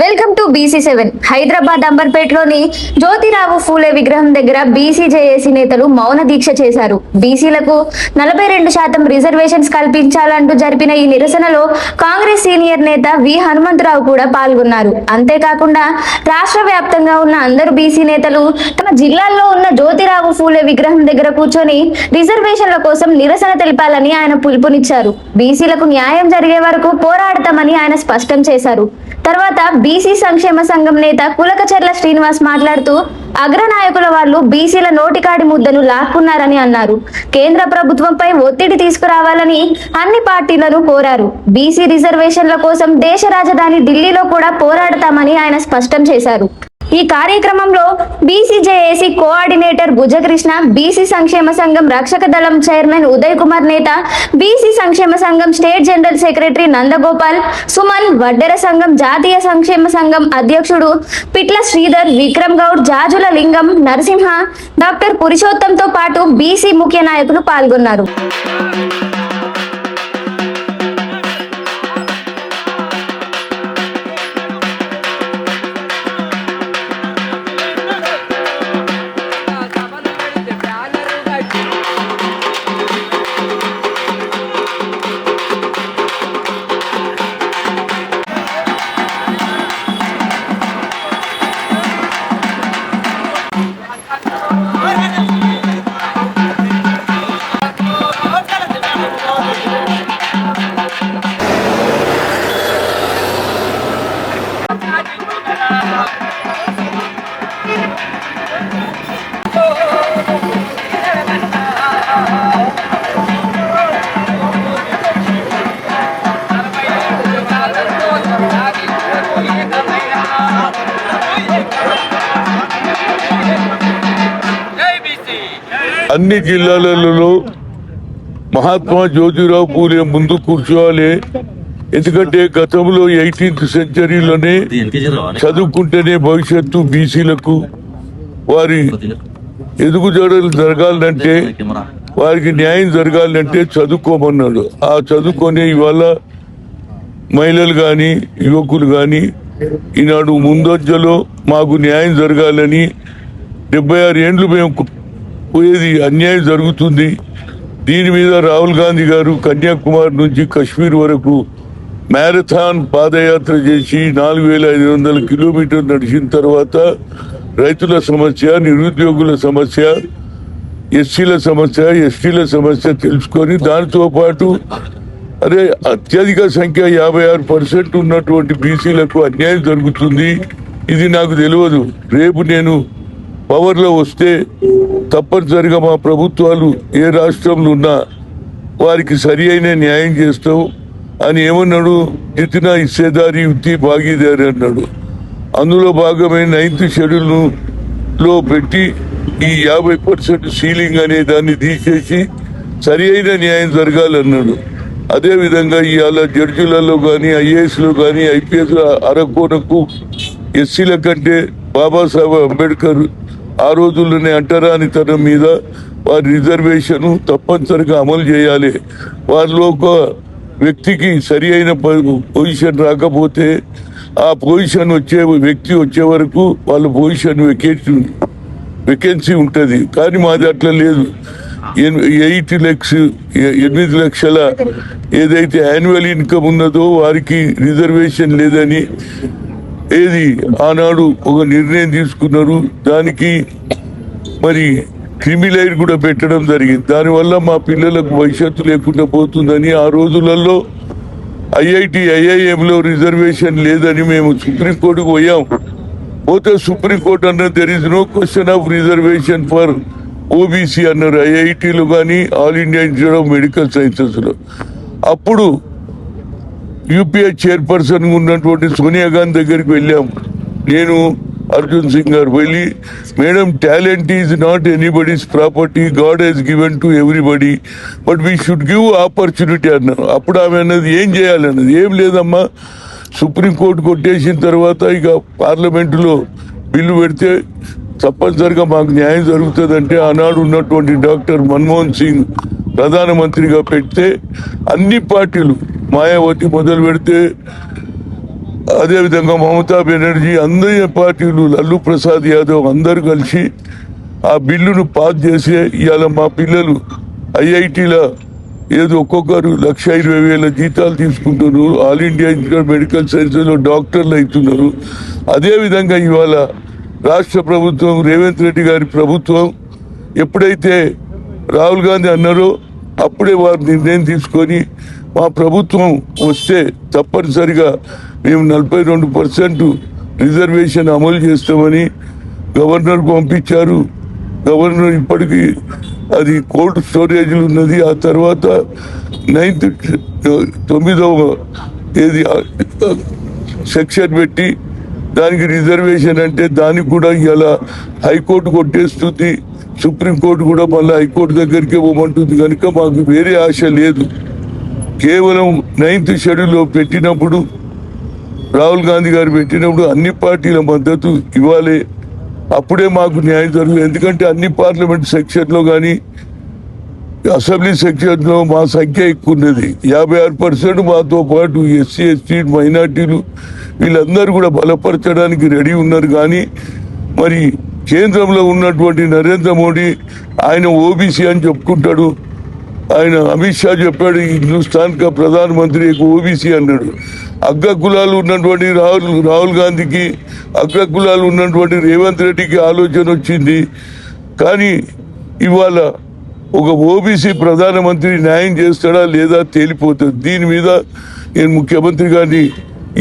Welcome to BC seven Hyderabad అంబర్పేటలోని Jyotirao Phule విగ్రహం దగ్గర BC JAC నేతలు మౌన దీక్ష చేశారు. బీసీలకు నలభై రెండు శాతం రిజర్వేషన్స్ కల్పించాలంటూ జరిపిన ఈ నిరసనలో కాంగ్రెస్ సీనియర్ నేత వి హనుమంతరావు కూడా పాల్గొన్నారు. అంతేకాకుండా రాష్ట్ర వ్యాప్తంగా ఉన్న అందరు బీసీ నేతలు తమ జిల్లాల్లో ఉన్న జ్యోతిరావు ఫూలే విగ్రహం దగ్గర కూర్చొని రిజర్వేషన్ల కోసం నిరసన తెలిపాలని ఆయన పిలుపునిచ్చారు. బీసీలకు న్యాయం జరిగే వరకు పోరాడతామని ఆయన స్పష్టం చేశారు. తర్వాత బీసీ సంక్షేమ సంఘం నేత కులకచర్ల శ్రీనివాస్ మాట్లాడుతూ అగ్రనాయకుల వాళ్ళు బీసీల నోటికాడి ముద్దను లాక్కున్నారని అన్నారు. కేంద్ర ప్రభుత్వంపై ఒత్తిడి తీసుకురావాలని అన్ని పార్టీలను కోరారు. బీసీ రిజర్వేషన్ల కోసం దేశ రాజధాని ఢిల్లీలో కూడా పోరాడతామని ఆయన స్పష్టం చేశారు. ఈ కార్యక్రమంలో బీసీజేఏసీ కోఆర్డినేటర్ భుజకృష్ణ బీసీ సంక్షేమ సంఘం రక్షక దళం చైర్మన్ ఉదయ్ కుమార్ నేత బీసీ సంక్షేమ సంఘం state general secretary Nandagopal Suman Vaddera సంఘం జాతీయ సంక్షేమ సంఘం అధ్యక్షుడు పిట్ల శ్రీధర్ విక్రమ్ గౌడ్ జాజుల లింగం నరసింహ డాక్టర్ పురుషోత్తంతో పాటు బీసీ ముఖ్య నాయకులు పాల్గొన్నారు. అన్ని జిల్లాలలో మహాత్మా జ్యోతిరావు పూలే ముందు కూర్చోవాలి. ఎందుకంటే గతంలో ఎయిటీన్త్ సెంచరీలోనే చదువుకుంటేనే భవిష్యత్తు బీసీలకు వారి ఎదుగుదడలు జరగాలంటే వారికి న్యాయం జరగాలంటే చదువుకోమన్నాడు. ఆ చదువుకొని ఇవాళ మహిళలు కానీ యువకులు కానీ ఈనాడు ముందొజ్జలో మాకు న్యాయం జరగాలని డెబ్బై ఆరు ఏండ్లు మేము పోయేది అన్యాయం జరుగుతుంది. దీని మీద రాహుల్ గాంధీ గారు కన్యాకుమారి నుంచి కశ్మీర్ వరకు మ్యారథాన్ పాదయాత్ర చేసి నాలుగు వేల ఐదు వందల కిలోమీటర్ నడిచిన తర్వాత రైతుల సమస్య నిరుద్యోగుల సమస్య ఎస్సీల సమస్య ఎస్టీల సమస్య తెలుసుకొని దానితో పాటు అరే అత్యధిక సంఖ్య యాభై ఆరు పర్సెంట్ ఉన్నటువంటి బీసీలకు అన్యాయం జరుగుతుంది. ఇది నాకు తెలియదు. రేపు నేను పవర్లో వస్తే తప్పనిసరిగా మా ప్రభుత్వాలు ఏ రాష్ట్రంలో ఉన్నా వారికి సరి అయిన న్యాయం చేస్తాం అని ఏమన్నాడు? జితిన ఇచ్చేదారి యుక్తి భాగీదారి అన్నాడు. అందులో భాగమైన నైన్త్ షెడ్యూల్ను లో పెట్టి ఈ యాభై పర్సెంట్ సీలింగ్ అనే దాన్ని తీసేసి సరి అయిన న్యాయం జరగాలన్నాడు. అదేవిధంగా ఇవాళ జడ్జిలలో కానీ ఐఏఎస్లో కానీ ఐపీఎస్ అరకోనకు ఎస్సీల కంటే బాబాసాహెబ్ అంబేద్కర్ ఆ రోజుల్లోనే అంటరానితనం మీద వారి రిజర్వేషన్ తప్పనిసరిగా అమలు చేయాలి. వారిలో ఒక వ్యక్తికి సరి అయిన పొజిషన్ రాకపోతే ఆ పొజిషన్ వచ్చే వ్యక్తి వచ్చే వరకు వాళ్ళ పొజిషన్ వెకేషన్ వెకెన్సీ ఉంటుంది. కానీ మాది అట్లా లేదు. ఎయిట్ లక్ష ఎనిమిది లక్షల ఏదైతే యాన్యువల్ ఇన్కమ్ ఉన్నదో వారికి రిజర్వేషన్ లేదని ఏది ఆనాడు ఒక నిర్ణయం తీసుకున్నారు దానికి మరి క్రిమిలైట్ కూడా పెట్టడం జరిగింది. దానివల్ల మా పిల్లలకు భవిష్యత్తు లేకుండా పోతుందని ఆ రోజులలో ఐఐటి ఐఐఎంలో రిజర్వేషన్ లేదని మేము సుప్రీంకోర్టుకు పోయాం. పోతే సుప్రీంకోర్టు అన్న there is no question of reservation for OBC అన్నారు. ఐఐటీలో కానీ all India institute of medical సైన్సెస్లో. అప్పుడు యూపీఐ చైర్పర్సన్ ఉన్నటువంటి సోనియా గాంధీ దగ్గరికి వెళ్ళాం. నేను అర్జున్ సింగ్ గారు వెళ్ళి madam talent is not anybody's property god he's given to everybody but we should give opportunity అన్నారు. అప్పుడు ఆమె అన్నది ఏం చేయాలన్నది ఏం లేదమ్మా సుప్రీంకోర్టు కొట్టేసిన తర్వాత ఇక పార్లమెంటులో బిల్లు పెడితే తప్పనిసరిగా మాకు న్యాయం జరుగుతుందంటే ఆనాడు ఉన్నటువంటి డాక్టర్ మన్మోహన్ సింగ్ ప్రధానమంత్రిగా పెడితే అన్ని పార్టీలు మాయావతి మొదలు పెడితే అదేవిధంగా మమతా బెనర్జీ అందరి పార్టీలు లల్లు ప్రసాద్ యాదవ్ అందరు కలిసి ఆ బిల్లును పాస్ చేసి ఇవాళ మా పిల్లలు ఐఐటీల ఏదో ఒక్కొక్కరు లక్ష ఇరవై వేల జీతాలు తీసుకుంటున్నారు. ఆల్ ఇండియా ఇన్స్టిట్యూట్ మెడికల్ సైన్సెస్లో డాక్టర్లు అవుతున్నారు. అదేవిధంగా ఇవాళ రాష్ట్ర ప్రభుత్వం రేవంత్ రెడ్డి గారి ప్రభుత్వం ఎప్పుడైతే రాహుల్ గాంధీ అన్నారో అప్పుడే వారు నిర్ణయం తీసుకొని మా ప్రభుత్వం వస్తే తప్పనిసరిగా మేము నలభై రెండు పర్సెంట్ రిజర్వేషన్ అమలు చేస్తామని గవర్నర్కు పంపించారు. గవర్నర్ ఇప్పటికీ అది కోల్డ్ స్టోరేజ్ ఉన్నది. ఆ తర్వాత నైన్త్ తొమ్మిదవ ఏది సెక్షన్ పెట్టి దానికి రిజర్వేషన్ అంటే దానికి కూడా ఇలా హైకోర్టు కొట్టేస్తుంది. సుప్రీంకోర్టు కూడా మళ్ళీ హైకోర్టు దగ్గరికి పోమంటుంది కనుక మాకు వేరే ఆశ లేదు. కేవలం నైన్త్ షెడ్యూల్లో పెట్టినప్పుడు రాహుల్ గాంధీ గారు పెట్టినప్పుడు అన్ని పార్టీల మద్దతు ఇవ్వాలి. అప్పుడే మాకు న్యాయం జరుగుతుంది. ఎందుకంటే అన్ని పార్లమెంట్ సెక్షన్లో కానీ అసెంబ్లీ సెక్షన్లో మా సంఖ్య ఎక్కువ ఉన్నది యాభై ఆరు పర్సెంట్ మాతో పాటు ఎస్సీ ఎస్టీ మైనార్టీలు వీళ్ళందరూ కూడా బలపరచడానికి రెడీ ఉన్నారు. కానీ మరి కేంద్రంలో ఉన్నటువంటి నరేంద్ర మోడీ ఆయన ఓబీసీ అని చెప్పుకుంటాడు. ఆయన అమిత్ షా చెప్పాడు హిందుస్థాన్ కా ప్రధానమంత్రి ఓబీసీ అన్నాడు. అగ్ర కులాలు ఉన్నటువంటి రాహుల్ రాహుల్ గాంధీకి అగ్ర కులాలు ఉన్నటువంటి రేవంత్ రెడ్డికి ఆలోచన వచ్చింది. కానీ ఇవాళ ఒక ఓబీసీ ప్రధానమంత్రి న్యాయం చేస్తాడా లేదా తేలిపోతుంది. దీని మీద నేను ముఖ్యమంత్రి గారిని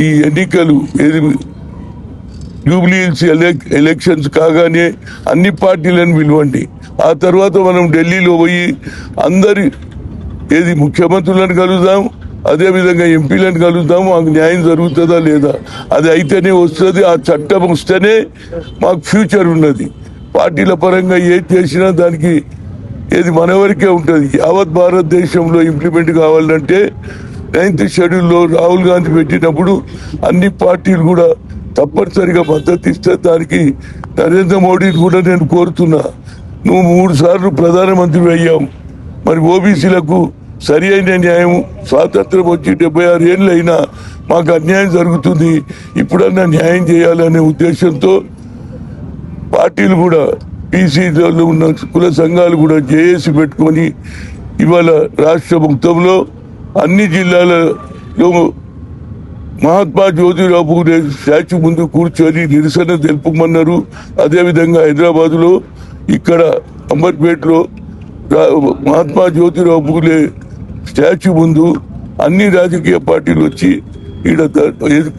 ఈ ఎన్నికలు ఏది జూబ్లీస్ ఎలక్ ఎలక్షన్స్ కాగానే అన్ని పార్టీలను పిలవండి ఆ తర్వాత మనం ఢిల్లీలో పోయి అందరి ఏది ముఖ్యమంత్రులను కలుద్దాం అదేవిధంగా ఎంపీలను కలుద్దాం మాకు న్యాయం జరుగుతుందా లేదా? అది అయితేనే వస్తుంది ఆ చట్టం వస్తేనే మాకు ఫ్యూచర్ ఉన్నది. పార్టీల పరంగా ఏది చేసినా దానికి ఏది మన వరకే ఉంటుంది. యావత్ భారతదేశంలో ఇంప్లిమెంట్ కావాలంటే నైన్త్ షెడ్యూల్లో రాహుల్ గాంధీ పెట్టినప్పుడు అన్ని పార్టీలు కూడా తప్పనిసరిగా మద్దతు ఇస్తే దానికి నరేంద్ర మోడీని కూడా నేను కోరుతున్నా. నువ్వు మూడు సార్లు ప్రధానమంత్రి అయ్యావు. మరి ఓబీసీలకు సరి అయిన న్యాయం స్వాతంత్రం వచ్చి డెబ్బై ఆరు ఏళ్ళు అయినా మాకు అన్యాయం జరుగుతుంది. ఇప్పుడన్నా న్యాయం చేయాలనే ఉద్దేశంతో పార్టీలు కూడా బీసీలో ఉన్న కుల సంఘాలు కూడా జేఏసి పెట్టుకొని ఇవాళ రాష్ట్ర మొత్తంలో అన్ని జిల్లాలలో మహాత్మా జ్యోతిరావు పూలే స్టాచ్యూ ముందు కూర్చొని నిరసన తెలుపమన్నారు. అదేవిధంగా హైదరాబాద్లో ఇక్కడ అంబర్పేటలో మహాత్మా జ్యోతిరావు పూలే స్టాచ్యూ ముందు అన్ని రాజకీయ పార్టీలు వచ్చి ఈడ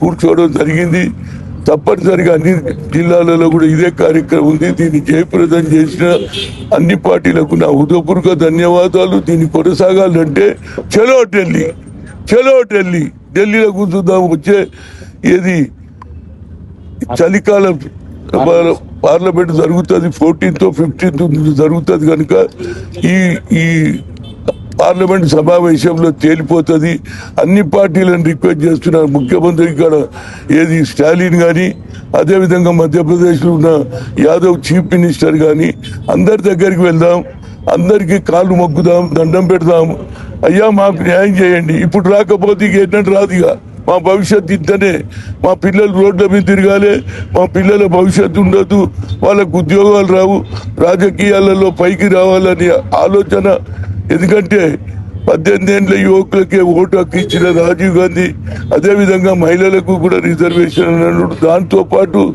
కూర్చోవడం జరిగింది. తప్పనిసరిగా అన్ని జిల్లాలలో కూడా ఇదే కార్యక్రమం ఉంది. దీన్ని జయప్రదం చేసిన అన్ని పార్టీలకు నా హృదయపూర్వక ధన్యవాదాలు. దీన్ని కొనసాగాలంటే చలో ఢిల్లీ చలో ఢిల్లీ. ఢిల్లీలో కూర్చుందాం వచ్చే ఏది? చలికాలం పార్- పార్లమెంట్ జరుగుతుంది ఫోర్టీన్త్ ఫిఫ్టీన్త్ జరుగుతుంది కనుక ఈ ఈ పార్లమెంట్ సమావేశంలో తేలిపోతుంది. అన్ని పార్టీలను రిక్వెస్ట్ చేస్తున్నారు. ముఖ్యమంత్రి ఇక్కడ ఏది? స్టాలిన్ కానీ అదేవిధంగా మధ్యప్రదేశ్లో ఉన్న యాదవ్ చీఫ్ మినిస్టర్ కానీ అందరి దగ్గరికి వెళ్దాం. అందరికీ కాళ్ళు మొక్కుదాం దండం పెడదాం. అయ్యా మాకు న్యాయం చేయండి. ఇప్పుడు రాకపోతే ఇక ఎన్నట్టు రాదు ఇక. మా భవిష్యత్తు ఇంతనే. మా పిల్లలు రోడ్ల మీద తిరగాలి. మా పిల్లల భవిష్యత్తు ఉండదు. వాళ్ళకు ఉద్యోగాలు రావు. రాజకీయాలలో పైకి రావాలని ఆలోచన. ఎందుకంటే పద్దెనిమిది ఏళ్ళ యువకులకే ఓటు హక్కు ఇచ్చిన రాజీవ్ గాంధీ అదేవిధంగా మహిళలకు కూడా రిజర్వేషన్ అన్నాడు. దాంతో పాటు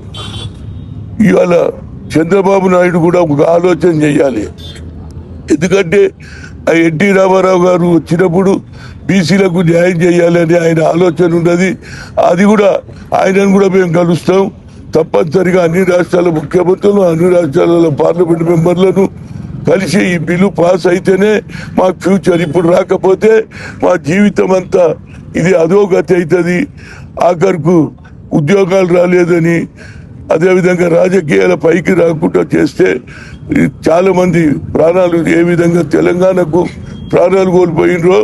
ఇవాళ చంద్రబాబు నాయుడు కూడా ఒక ఆలోచన చేయాలి. ఎందుకంటే ఎన్టీ రామారావు గారు వచ్చినప్పుడు బీసీలకు న్యాయం చేయాలని ఆయన ఆలోచన ఉన్నది. అది కూడా ఆయనను కూడా మేము కలుస్తాం. తప్పనిసరిగా అన్ని రాష్ట్రాల ముఖ్యమంత్రులు అన్ని రాష్ట్రాల పార్లమెంట్ మెంబర్లను కలిసి ఈ బిల్లు పాస్ అయితేనే మాకు ఫ్యూచర్ ఇప్పుడు రాకపోతే మా జీవితం అంతా ఇది అధోగతి అవుతుంది ఆఖరుకు ఉద్యోగాలు రాలేదని అదేవిధంగా రాజకీయాల పైకి రాకుండా చేస్తే చాలా మంది ప్రాణాలు ఏ విధంగా తెలంగాణకు ప్రాణాలు కోల్పోయినరో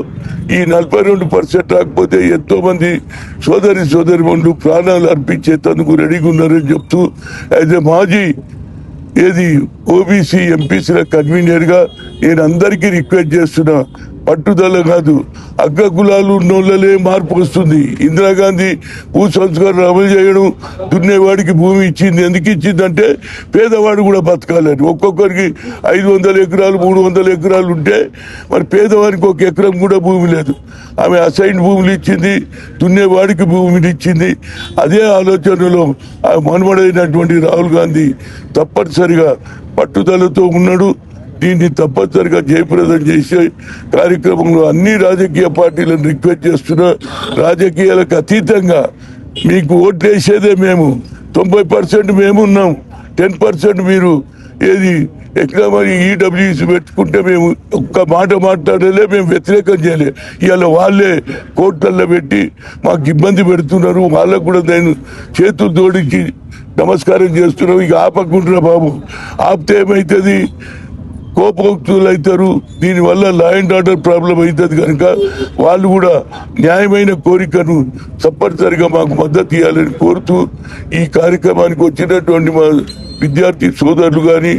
ఈ నలభై రెండు పర్సెంట్ రాకపోతే ఎంతో మంది సోదరి సోదరి మండలు ప్రాణాలు తనకు రెడీగా ఉన్నారని చెప్తూ యాజ్ ఎ మాజీ ఏది ఓబీసీ ఎంపీసీల కన్వీనర్గా నేను అందరికీ రిక్వెస్ట్ చేస్తున్నా పట్టుదల కాదు. అగ్గ కులాలు ఉన్నోళ్ళలే మార్పు వస్తుంది. ఇందిరాగాంధీ భూ సంస్కరణ అమలు చేయడం. దున్నేవాడికి భూమి ఇచ్చింది. ఎందుకు ఇచ్చిందంటే పేదవాడు కూడా బతకాలని. ఒక్కొక్కరికి ఐదు వందల ఎకరాలు మూడు వందల ఎకరాలు ఉంటే మరి పేదవానికి ఒక ఎకరం కూడా భూమి లేదు. ఆమె అసైన్ భూములు ఇచ్చింది. దున్నేవాడికి భూమిని ఇచ్చింది. అదే ఆలోచనలో మనుమడైనటువంటి రాహుల్ గాంధీ తప్పనిసరిగా పట్టుదలతో ఉన్నాడు. దీన్ని తప్పనిసరిగా జయప్రదం చేసే కార్యక్రమంలో అన్ని రాజకీయ పార్టీలను రిక్వెస్ట్ చేస్తున్నా రాజకీయాలకు అతీతంగా మీకు ఓట్లేసేదే మేము. తొంభై పర్సెంట్ మేము ఉన్నాం టెన్ పర్సెంట్ మీరు ఏది ఎక్కడ మరి ఈడబ్ల్యూసి పెట్టుకుంటే మేము ఒక్క మాట మాట్లాడలే మేము వ్యతిరేకం చేయలే. ఇవాళ వాళ్ళే కోర్టుల్లో పెట్టి మాకు ఇబ్బంది పెడుతున్నారు. వాళ్ళకు కూడా నేను చేతులు జోడించి నమస్కారం చేస్తున్నాం. ఇక ఆపకుంటున్నా బాబు. ఆపితే ఏమవుతుంది కోపభక్తులు అవుతారు దీనివల్ల లా అండ్ ఆర్డర్ ప్రాబ్లం అవుతుంది కనుక వాళ్ళు కూడా న్యాయమైన కోరికను తప్పనిసరిగా మాకు మద్దతు ఇవ్వాలని కోరుతూ ఈ కార్యక్రమానికి వచ్చినటువంటి మా విద్యార్థి సోదరులు కానీ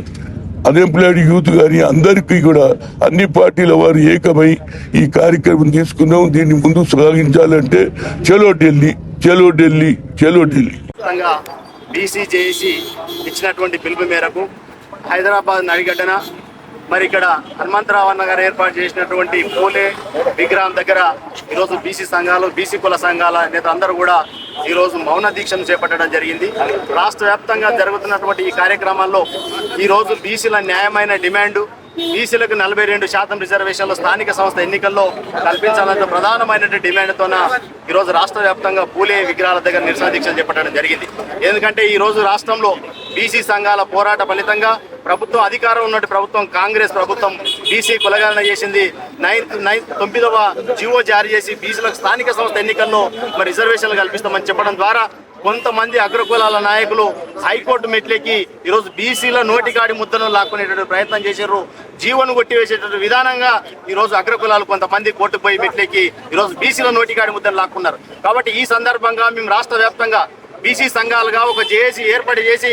అన్ఎంప్లాయిడ్ యూత్ కానీ అందరికీ కూడా అన్ని పార్టీల వారు ఏకమై ఈ కార్యక్రమం తీసుకున్నాం. దీన్ని ముందు సాగించాలంటే చలో ఢిల్లీ చలో ఢిల్లీ చలో ఢిల్లీ. బీసీ జేఏసీ ఇచ్చినటువంటి పిలుపు మేరకు హైదరాబాద్ నడిగడ్డన మరి ఇక్కడ హనుమంతరావు అన్న గారు ఏర్పాటు చేసినటువంటి పూలే విగ్రహం దగ్గర ఈరోజు బీసీ సంఘాలు బీసీ కుల సంఘాల నేత అందరూ కూడా ఈరోజు మౌన దీక్షను చేపట్టడం జరిగింది. రాష్ట్ర వ్యాప్తంగా జరుగుతున్నటువంటి ఈ కార్యక్రమాల్లో ఈరోజు బీసీల న్యాయమైన డిమాండ్ బీసీలకు నలభై రెండు శాతం రిజర్వేషన్లు స్థానిక సంస్థ ఎన్నికల్లో కల్పించాలన్న ప్రధానమైనటువంటి డిమాండ్తోన ఈరోజు రాష్ట్ర వ్యాప్తంగా పూలే విగ్రహాల దగ్గర నిరసన దీక్షలు చేపట్టడం జరిగింది. ఎందుకంటే ఈరోజు రాష్ట్రంలో బీసీ సంఘాల పోరాట ఫలితంగా ప్రభుత్వం అధికారం ఉన్నట్టు ప్రభుత్వం కాంగ్రెస్ ప్రభుత్వం బీసీ కులగణన చేసింది. నైన్త్ నైన్త్ తొమ్మిదవ జీవో జారీ చేసి బీసీలకు స్థానిక సంస్థ ఎన్నికల్లో మరి రిజర్వేషన్లు కల్పిస్తామని చెప్పడం ద్వారా కొంతమంది అగ్రకులాల నాయకులు హైకోర్టు మెట్లెక్కి ఈరోజు బీసీల నోటికాడి ముద్దను లాక్కునేటువంటి ప్రయత్నం చేశారు జీవను కొట్టివేసేటువంటి విధానంగా ఈరోజు అగ్రకులాలు కొంతమంది కోర్టు పోయి మెట్లెక్కి ఈరోజు బీసీల నోటికాడి ముద్దను లాక్కున్నారు. కాబట్టి ఈ సందర్భంగా మేము రాష్ట్ర వ్యాప్తంగా బీసీ సంఘాలుగా ఒక జేఏసీ ఏర్పాటు చేసి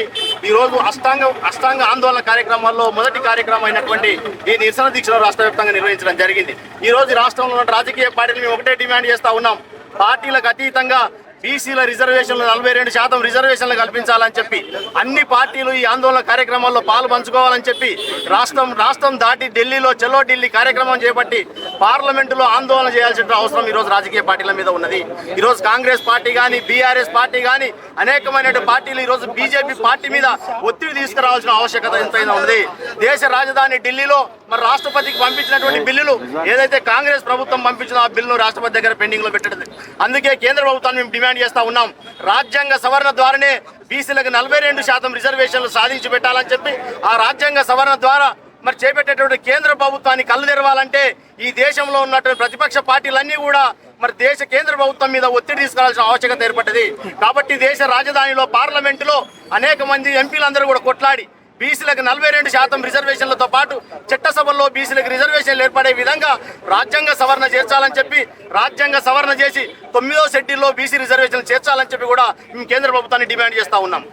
ఈరోజు అష్టాంగ అష్టాంగ ఆందోళన కార్యక్రమాల్లో మొదటి కార్యక్రమం అయినటువంటి ఈ నిరసన దీక్షలో రాష్ట్ర వ్యాప్తంగా నిర్వహించడం జరిగింది. ఈరోజు రాష్ట్రంలో ఉన్న రాజకీయ పార్టీలు మేము ఒకటే డిమాండ్ చేస్తూ ఉన్నాం. పార్టీలకు అతీతంగా బీసీల రిజర్వేషన్లు నలభై రెండు శాతం రిజర్వేషన్లు కల్పించాలని చెప్పి అన్ని పార్టీలు ఈ ఆందోళన కార్యక్రమాల్లో పాలు పంచుకోవాలని చెప్పి రాష్ట్రం రాష్ట్రం దాటి ఢిల్లీలో చెలో ఢిల్లీ కార్యక్రమం చేపట్టి పార్లమెంటులో ఆందోళన చేయాల్సిన అవసరం ఈరోజు రాజకీయ పార్టీల మీద ఉన్నది. ఈరోజు కాంగ్రెస్ పార్టీ కానీ బీఆర్ఎస్ పార్టీ కానీ అనేకమైన పార్టీలు ఈరోజు బీజేపీ పార్టీ మీద ఒత్తిడి తీసుకురావాల్సిన ఆవశ్యకత ఎంతైనా ఉంది దేశ రాజధాని ఢిల్లీలో మరి రాష్ట్రపతికి పంపించినటువంటి బిల్లులు ఏదైతే కాంగ్రెస్ ప్రభుత్వం పంపించిన ఆ బిల్లును రాష్ట్రపతి దగ్గర పెండింగ్లో పెట్టడం అందుకే కేంద్ర ప్రభుత్వాన్ని మేము డిమాండ్ చేస్తా ఉన్నాం. రాజ్యాంగ సవరణ ద్వారానే బీసీలకు నలభై రెండు శాతం రిజర్వేషన్లు సాధించి పెట్టాలని చెప్పి ఆ రాజ్యాంగ సవరణ ద్వారా మరి చేపట్టేటువంటి కేంద్ర ప్రభుత్వాన్ని కళ్ళు తెరవాలంటే ఈ దేశంలో ఉన్నటువంటి ప్రతిపక్ష పార్టీలన్నీ కూడా మరి దేశ కేంద్ర ప్రభుత్వం మీద ఒత్తిడి తీసుకురావాల్సిన ఆవశ్యకత ఏర్పడ్డది. కాబట్టి దేశ రాజధానిలో పార్లమెంటులో అనేక మంది ఎంపీలందరూ కూడా కొట్లాడి బీసీలకు నలభై రెండు శాతం రిజర్వేషన్లతో పాటు చట్టసభల్లో బీసీలకు రిజర్వేషన్లు ఏర్పడే విధంగా రాజ్యాంగ సవరణ చేర్చాలని చెప్పి రాజ్యాంగ సవరణ చేసి తొమ్మిదో షెడ్యూల్లో బీసీ రిజర్వేషన్లు చేర్చాలని చెప్పి కూడా మేము కేంద్ర ప్రభుత్వాన్ని డిమాండ్ చేస్తూ ఉన్నాం.